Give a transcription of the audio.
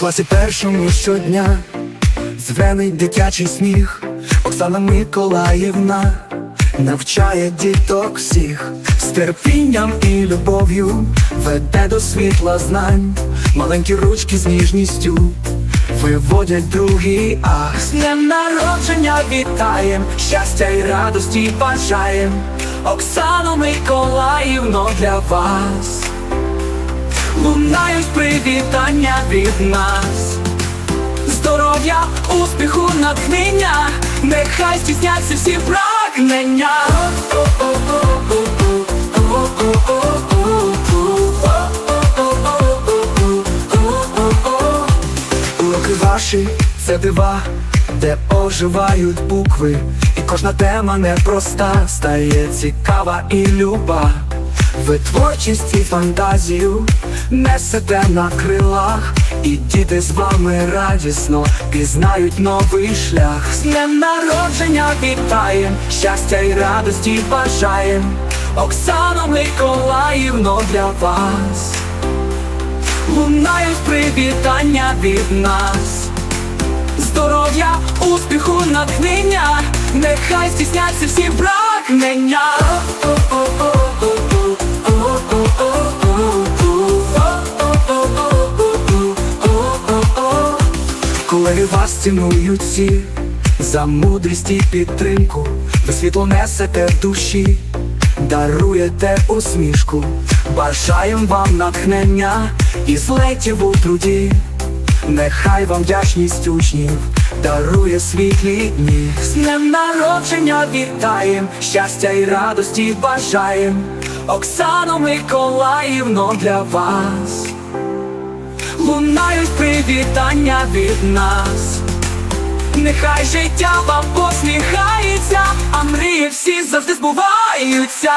класі першому щодня. Звенить дитячий сміх, Оксана Миколаївна навчає діток всіх. З терпінням і любов'ю веде до світла знань, маленькі ручки з ніжністю виводять другий ах. З днем народження вітаєм, щастя і радості бажаєм, Оксано Миколаївно для вас. Лунають привітання від нас. Здоров'я, успіху, натхнення. Нехай здійсняться всі прагнення. Уроки ваші це дива, де оживають букви, і кожна тема непроста, стає цікава і люба. Ви творчість і фантазію несете на крилах, і діти з вами радісно пізнають новий шлях. З днем народження вітаєм, щастя і радості бажаєм, Оксано Миколаївно для вас. Лунають привітання від нас. Здоров'я, успіху, натхнення. Нехай здійсняться всі прагнення Колеги вас цінують всі За мудрість і підтримку Ви світло несете душі Даруєте усмішку, бажаєм вам натхнення і злетів у труді. Нехай вам вдячність учнів дарує світлі дні. З днем народження вітаєм, щастя і радості бажаєм, Оксано Миколаївно для вас. Лунають привітання від нас. Нехай життя вам посміхається, а мрії всі завжди збуваються.